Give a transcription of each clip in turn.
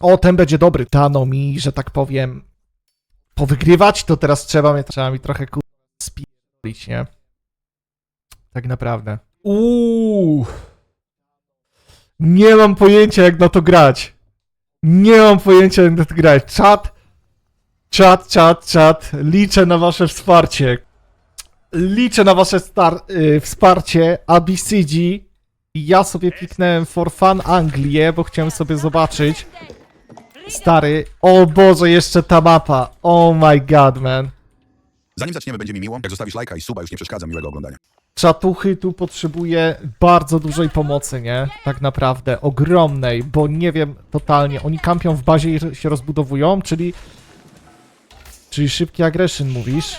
O, ten będzie dobry. Dano mi, że tak powiem, powygrywać, to teraz trzeba, mnie, trzeba mi trochę ku... spierdolić, nie? Tak naprawdę. Uuu. Nie mam pojęcia, jak na to grać. Nie mam pojęcia, jak na to grać. Czat, czat, czat, czat. Liczę na wasze wsparcie. Liczę na wasze y, wsparcie. ABCG. Ja sobie kliknąłem for fun Anglię, bo chciałem sobie zobaczyć. Stary, o Boże, jeszcze ta mapa. Oh my god, man. Zanim zaczniemy, będzie mi miło. Jak zostawisz lajka i suba, już nie przeszkadza miłego oglądania. Czatuchy tu potrzebuje bardzo dużej pomocy, nie? Tak naprawdę, ogromnej, bo nie wiem totalnie. Oni kampią w bazie i się rozbudowują, czyli... Czyli szybki aggression, mówisz?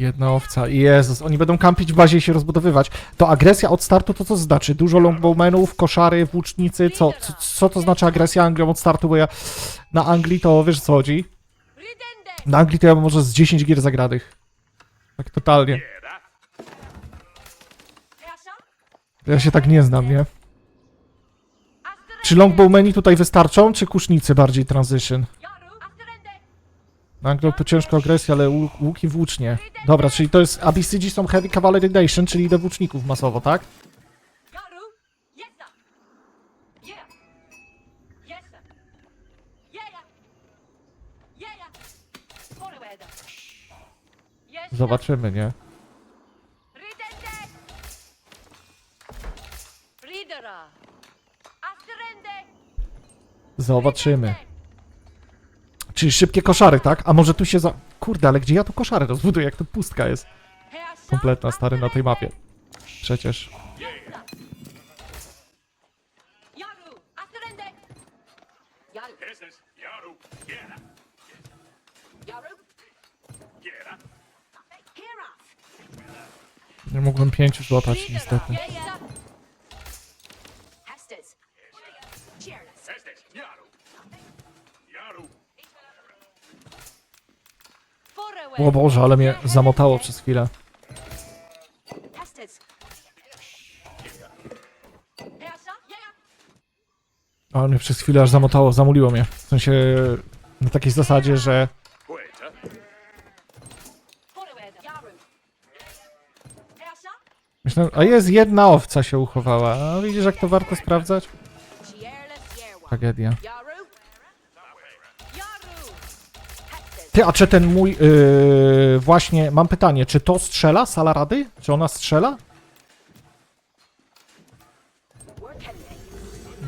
Jedna owca. Jezus, oni będą kampić w bazie i się rozbudowywać. To agresja od startu to co znaczy? Dużo longbowmenów, koszary, włócznicy, co, co, co to znaczy agresja Anglią od startu? Bo ja na Anglii to wiesz co chodzi? Na Anglii to ja mam może z 10 gier zagranych. Tak totalnie. Ja się tak nie znam, nie? Czy longbowmeni tutaj wystarczą, czy kusznicy bardziej transition? Na Anglii to ciężko agresja, ale łu- łuki włócznie. Dobra, czyli to jest... ABCG są Heavy Cavalry Nation, czyli idę włóczników masowo, tak? Zobaczymy, nie? Zobaczymy. Czyli szybkie koszary, tak? A może tu się za... Kurde, ale gdzie ja tu koszary rozbuduję, jak to pustka jest? Kompletna, stary, na tej mapie. Przecież. Nie mogłem pięciu złapać, niestety. O Boże, ale mnie zamotało przez chwilę. Ale mnie przez chwilę aż zamotało, zamuliło mnie. W sensie na takiej zasadzie, że a jest jedna owca się uchowała. A widzisz jak to warto sprawdzać? Tragedia. Ty, a czy ten mój, yy, właśnie, mam pytanie, czy to strzela, sala rady? Czy ona strzela?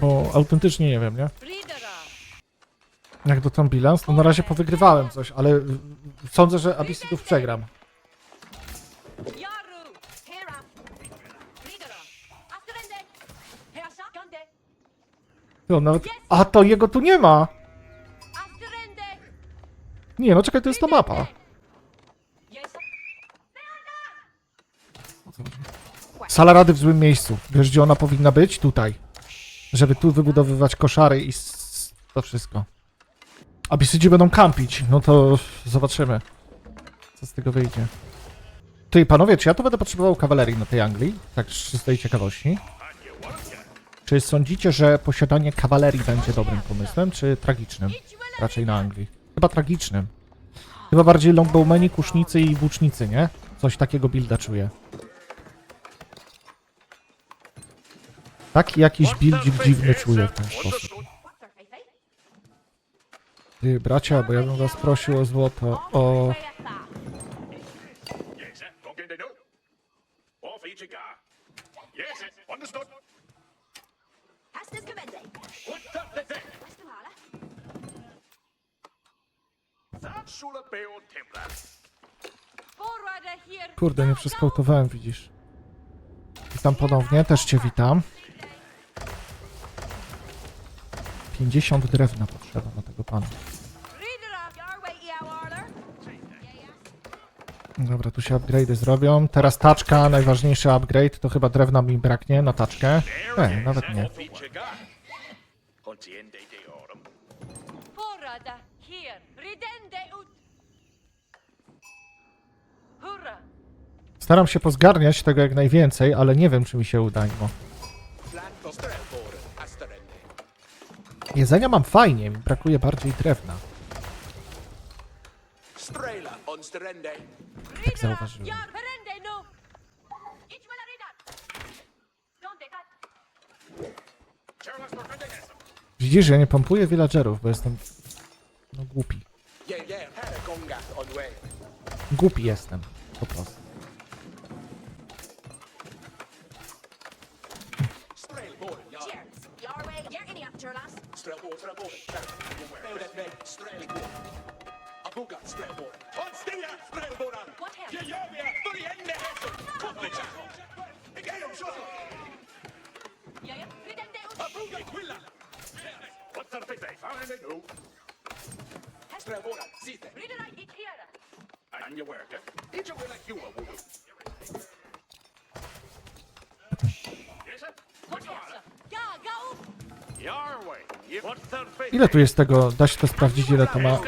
Bo autentycznie nie wiem, nie? Jak do tam bilans? No na razie powygrywałem coś, ale sądzę, że Abyssitów przegram. On nawet... A to jego tu nie ma! Nie, no czekaj, to jest ta mapa. Sala rady w złym miejscu. Wiesz, gdzie ona powinna być? Tutaj. Żeby tu wybudowywać koszary i to wszystko. A bisydzi będą kampić. No to zobaczymy. Co z tego wyjdzie. Ty, panowie, czy ja tu będę potrzebował kawalerii na tej Anglii? Tak z czystej ciekawości. Czy sądzicie, że posiadanie kawalerii będzie dobrym pomysłem, czy tragicznym? Raczej na Anglii. Chyba tragicznym. Chyba bardziej longbowmeni, kusznicy i włócznicy, nie? Coś takiego builda czuję. Taki jakiś buildzik dziwny czuję w ten sposób. Ty, bracia, bo ja bym was prosił o złoto. O... Yes, sir. Don't get the note. All for each car. Yes, sir. Understood. What the the That should have been on Templar. Kurde, nie przeskautowałem, widzisz. Witam ponownie, też cię witam. 50 drewna potrzeba na tego pana. Dobra, tu się upgrade'y zrobią. Teraz taczka, najważniejszy upgrade, to chyba drewna mi braknie na taczkę. E, nawet nie. Staram się pozgarniać tego jak najwięcej, ale nie wiem, czy mi się uda. Mimo. Jedzenia mam fajnie, mi brakuje bardziej drewna. Tak zauważyłem. Widzisz, ja nie pompuję villagerów, bo jestem... No głupi. Głupi jestem. Ile tu jest tego? Da się to sprawdzić, ile to ma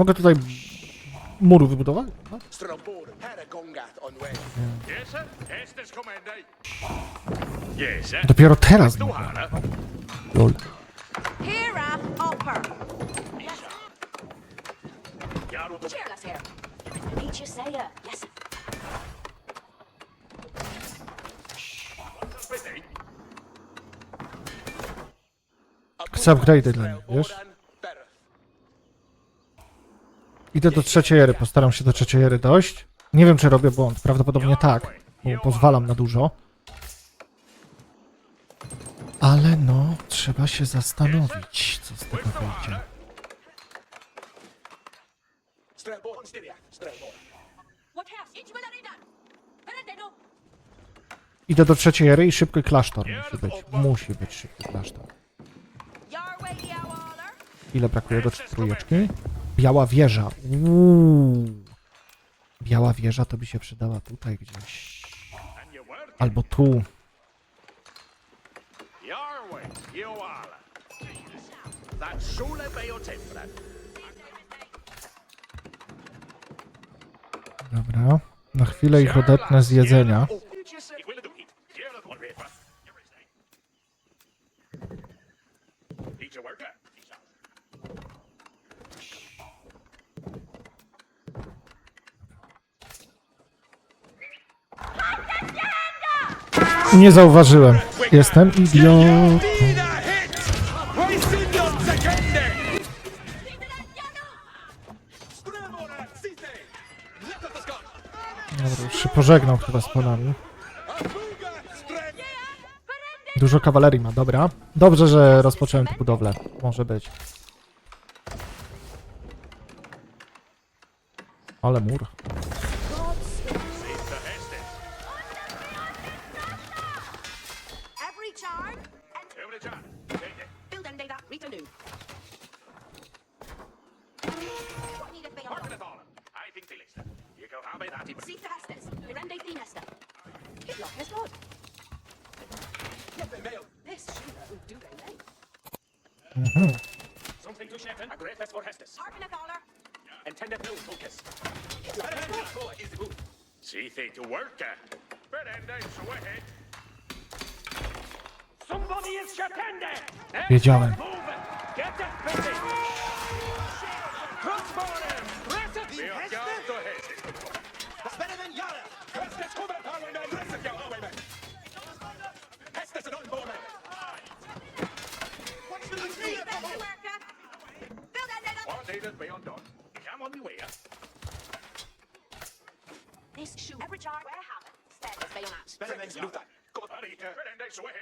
mogę tutaj muru wybudować? No? Dopiero teraz mogę. Lol. Chcę upgrade'y dla nich, wiesz? Idę do trzeciej ery, postaram się do trzeciej ery dojść. Nie wiem, czy robię błąd. Prawdopodobnie tak, bo pozwalam na dużo. Ale no, trzeba się zastanowić, co z tego wyjdzie. Idę do trzeciej ery i szybki klasztor musi być. Musi być szybki klasztor. Ile brakuje do trójeczki? Biała wieża. Uuu. Biała wieża to by się przydała tutaj gdzieś. Albo tu. Dobra, na chwilę ich odetnę z jedzenia. nie zauważyłem. Jestem idiotą. Dobra, już się pożegnał chyba z panami. Dużo kawalerii ma, dobra. Dobrze, że rozpocząłem tę budowlę. Może być. Ale mur. Wiedziałem. This shoe, every jar, warehouse, stands, bayonet, spell, Luthor, God, Rita, Rendex, Wehe.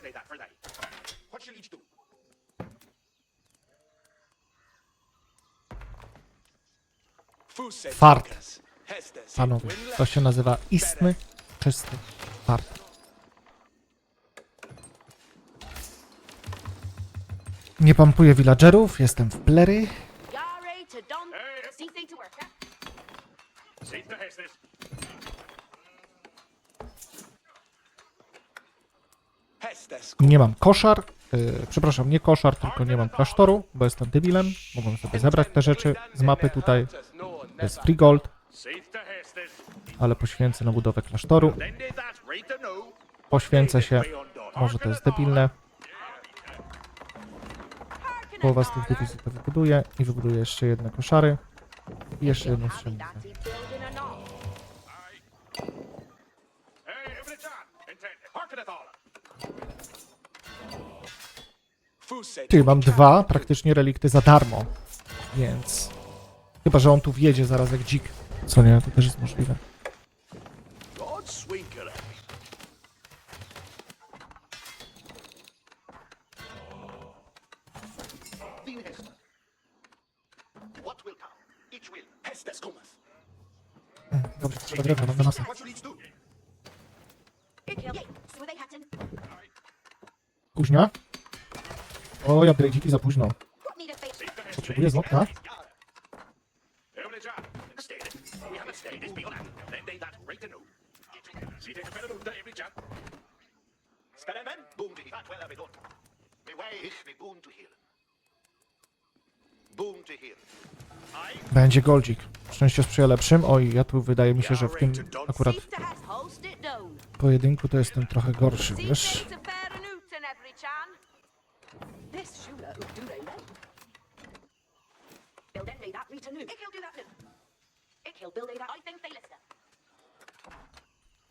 Prędzej, tak, prędzej. Chodź się licz tu. Fart. Panowie, to się nazywa istny, czysty fart. Nie pampuję villagerów, jestem w plery. Hey. Nie mam koszar, yy, przepraszam, nie koszar, tylko nie mam klasztoru, bo jestem debilem. Mogłem sobie zebrać te rzeczy z mapy tutaj. To jest free gold, ale poświęcę na budowę klasztoru. Poświęcę się, może to jest debilne. Połowa z tych dywizji to wybuduję i wybuduję jeszcze jedne koszary i jeszcze jedną strzelnicę. Ty, mam dwa praktycznie relikty za darmo, więc... Chyba, że on tu wjedzie zaraz jak dzik. Co nie, to też jest możliwe. Drewno, mam na. What shall each do? Yay. So they hatten. Późnia? O, ja dziki za późno. Potrzebuję hear. Będzie goldzik. Szczęście sprzyja lepszym. Oj, ja tu wydaje mi się, że w tym akurat pojedynku to jestem trochę gorszy, wiesz? This shooter who do they then do that Ik he'll do that. Ik he'll build that. I think they listen.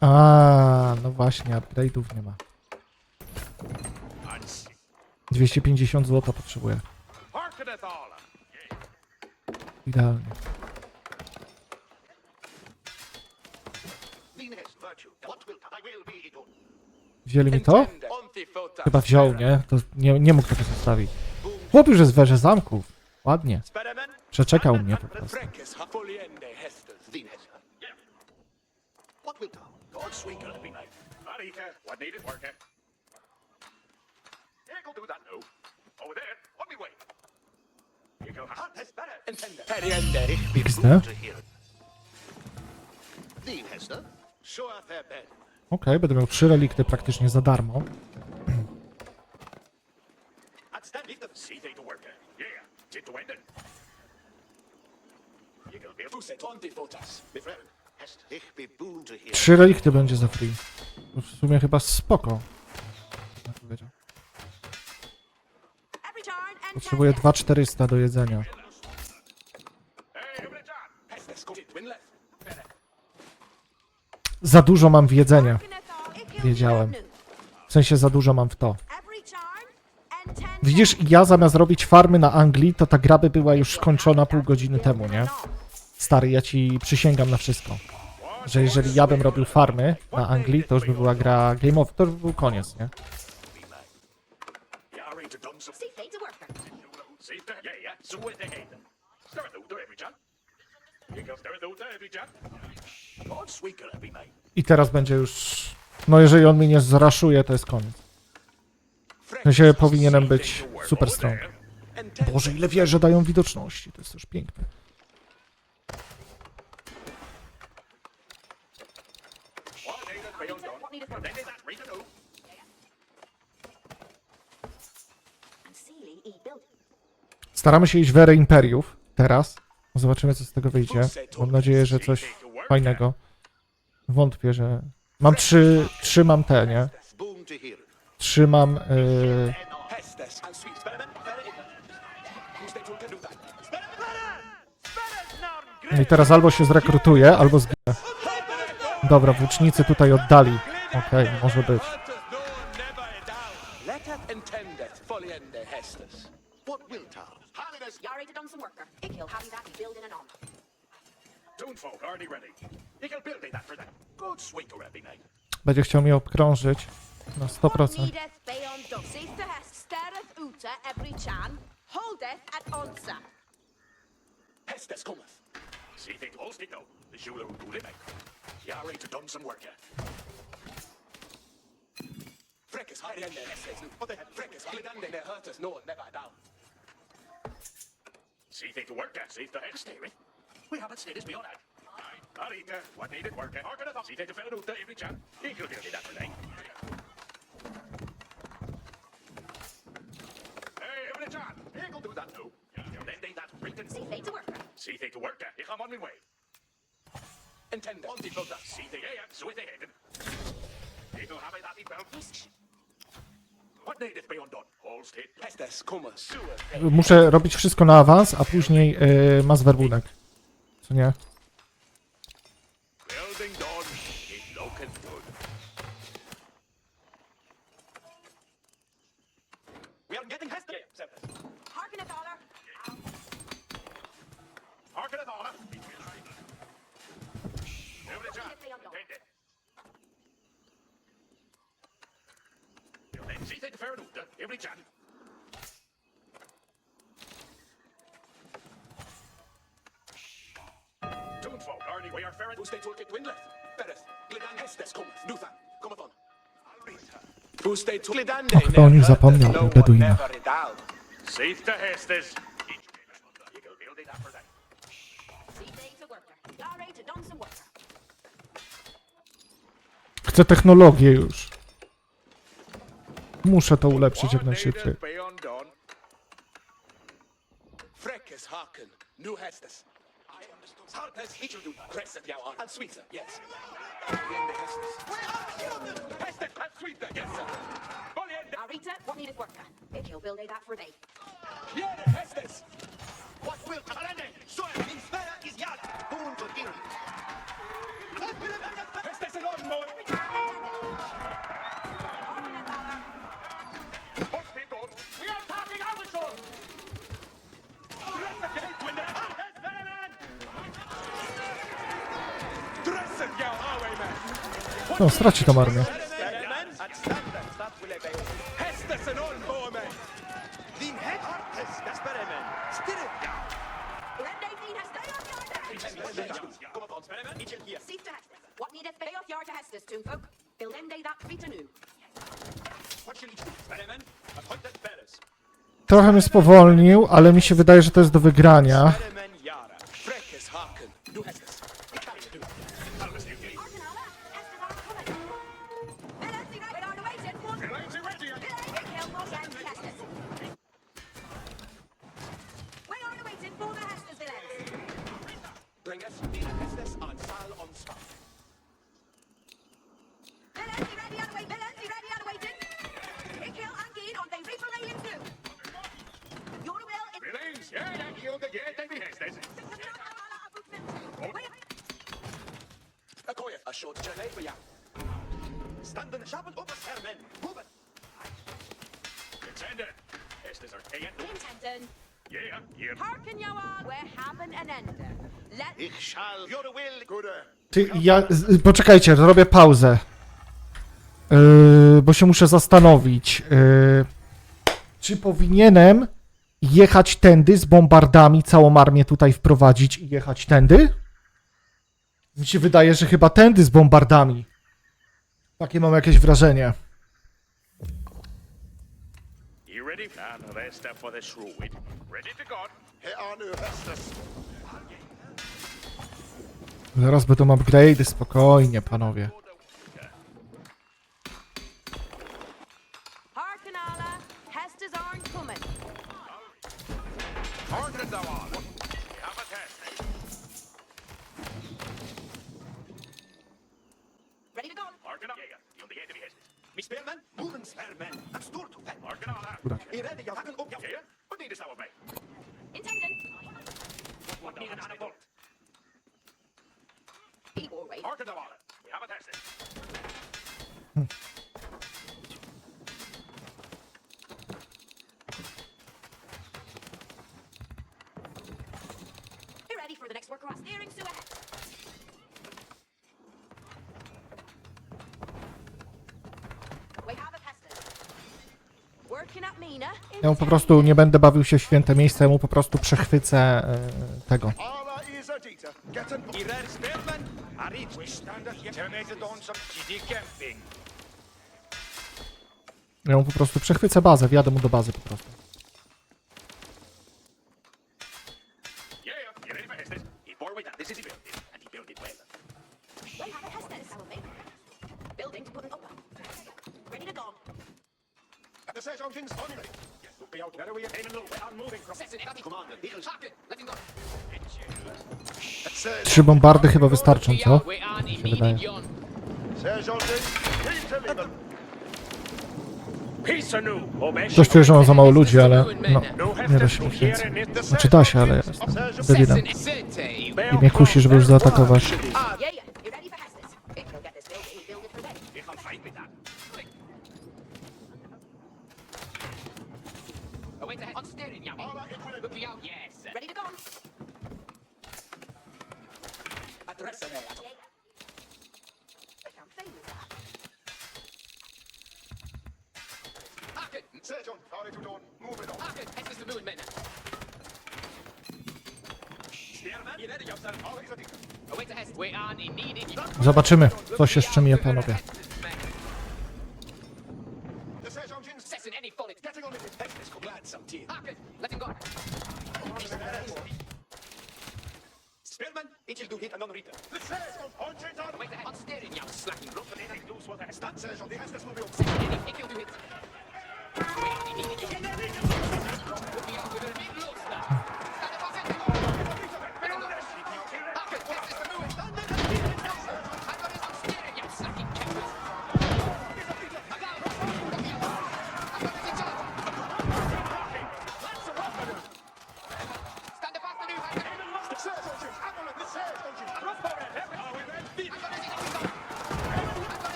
A, no właśnie, upgrade'ów nie ma. 250 zł potrzebuję. Idealnie. Hester. Virtue. What will? I will be all. Wzięli mi to? Chyba wziął, nie? To nie, nie mógł tego zostawić. Chłop już jest w werze zamków. Ładnie. Przeczekał mnie po prostu. Frekes Okej, będę miał trzy relikty praktycznie za darmo. Trzy relikty będzie za free. To w sumie chyba spoko. Potrzebuję 2400 do jedzenia. Hey, every John. Hestes go. Twin left. Za dużo mam w jedzenie. Wiedziałem. W sensie za dużo mam w to. Widzisz, ja zamiast robić farmy na Anglii, to ta gra by była już skończona pół godziny temu, nie? Stary, ja ci przysięgam na wszystko. Że jeżeli ja bym robił farmy na Anglii, to już by była gra game over, to już by był koniec, nie? Yeah, yeah, I teraz będzie już... No jeżeli on mnie nie zraszuje, to jest koniec. W sensie powinienem być super strong. Boże, ile wieże dają widoczności, to jest też piękne. Staramy się iść w erę imperiów teraz. Zobaczymy, co z tego wyjdzie. Mam nadzieję, że coś fajnego. Wątpię, że... Mam trzy... Trzy mam te, nie? Boon to hear. Trzy mam... Yy... I teraz albo się zrekrutuje, albo zginę. Dobra, włócznicy tutaj oddali. Okej, może być. Letat intendeth foliende Hestes. What will come? Holidays. Yare to done some worker. Ik he'll have that building an on. Toon folk already ready. You can build that for them. God swinker be made. Będzie chciał mnie obkrążyć na 100%. What needed work things to fill out every. He could do that. Hey, do that too. Then they that written. See fate to work. See things to work on my way. On Schulter. See the yeah, so the have it Muszę robić wszystko na awans, a później yy, mas werbunek. Co nie? Then see things fair enough. Every chance. Don't fall, Arnie. We are fair Who stays will get Windleth? Beres, Glidan Hestes, Kummer, Nuthan, Kummer on. Who stayed to Glidan Och, to o nich zapomniał, ten Beduina. Safe to Hestes. You go build Muszę to ulepszyć jak najszybciej. Be undone. Freckes, Wat houdt het Beres? Trochę mnie spowolnił, ale mi się wydaje, że to jest do wygrania. Akkoord. A short journey voor jou. Standen Schappen ober Hermen. Huben. Intended. Hestes are paying. Intended. Yeah, yeah. Harken you all. We're having an ender. Let Ich shall. Your will. Gooder. Ty, ja, z- poczekajcie, zrobię pauzę. Yy, bo się muszę zastanowić. Yy, czy powinienem jechać tędy z bombardami, całą armię tutaj wprowadzić i jechać tędy? Mi się wydaje, że chyba tędy z bombardami. Takie mam jakieś wrażenie. You ready? For to go. Zaraz będą upgrade'y, spokojnie, panowie. Moven spermen. En stoort op hen. Harken on. I redde je hakken op. Yeah? What need is that with me? Intended. What need an animal? Be or wait. Harken thou on. We have a test. Be ready for the next work across. Steering Sue Ja mu po prostu nie będę bawił się w święte miejsce, ja mu po prostu przechwycę y, tego. Ja mu po prostu przechwycę bazę, wjadę mu do bazy. the search. Yes, look out. Where are we aiming? We are moving from... Commander, Eagle Let him go. Trzy bombardy chyba wystarczą, co? Się wydaje. Search Coś że mam za mało ludzi, ale no, nie da się nic więcej. Znaczy da się, ale ja jestem debilem. I mnie kusi, żeby już zaatakować. Zobaczymy, co się z czym panowie.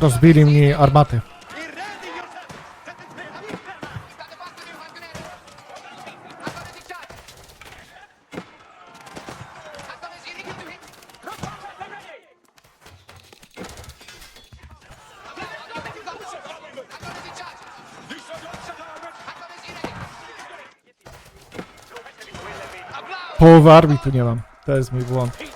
rozbili mi armaty. Połowy armii tu nie mam. To jest mój błąd.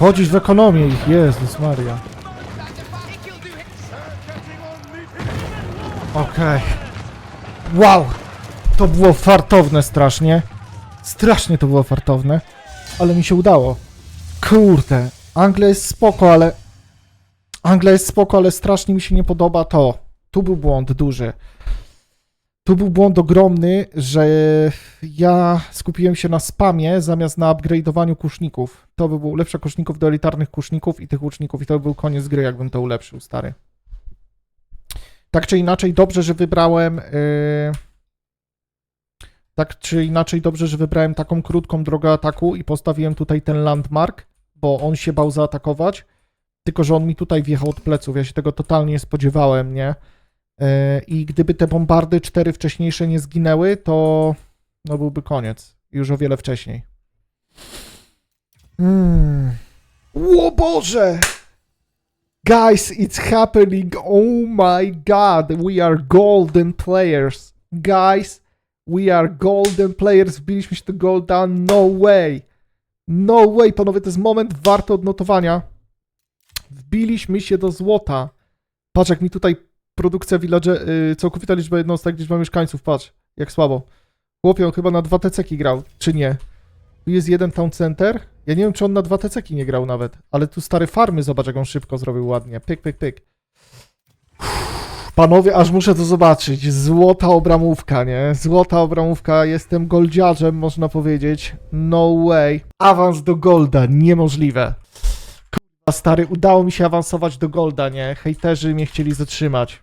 Chodzisz w ekonomię ich, Jezus Maria. Okej. Wow! To było fartowne strasznie. Strasznie to było fartowne. Ale mi się udało. Kurde. Anglia jest spoko, ale... Anglia jest spoko, ale strasznie mi się nie podoba to. Tu był błąd duży. Tu był błąd ogromny, że ja skupiłem się na spamie zamiast na upgrade'owaniu kuszników. To by było ulepsza kuszników do elitarnych kuszników i tych łuczników i to by był koniec gry, jakbym to ulepszył, stary. Tak czy inaczej, dobrze, że wybrałem... Yy... Tak czy inaczej, dobrze, że wybrałem taką krótką drogę ataku i postawiłem tutaj ten landmark, bo on się bał zaatakować. Tylko, że on mi tutaj wjechał od pleców. Ja się tego totalnie nie spodziewałem, nie? Yy, I gdyby te bombardy cztery wcześniejsze nie zginęły, to no byłby koniec. Już o wiele wcześniej. Mm. O Boże! Guys, it's happening. Oh my god, we are golden players. Guys, we are golden players. Wbiliśmy się do golda. No way. No way, panowie, to jest moment warty odnotowania. Wbiliśmy się do złota. Patrz, jak mi tutaj produkcja village, y, całkowita liczba jednostek, liczba mieszkańców, patrz, jak słabo. Chłopie, on chyba na dwa teceki grał, czy nie? Tu jest jeden town center. Ja nie wiem, czy on na dwa teceki nie grał nawet, ale tu stare farmy, zobacz, jak on szybko zrobił ładnie. Pyk, pyk, pyk. Panowie, aż muszę to zobaczyć. Złota obramówka, nie? Złota obramówka. Jestem goldziarzem, można powiedzieć. No way. Awans do golda. Niemożliwe. Stary, udało mi się awansować do golda, nie? Hejterzy mnie chcieli zatrzymać.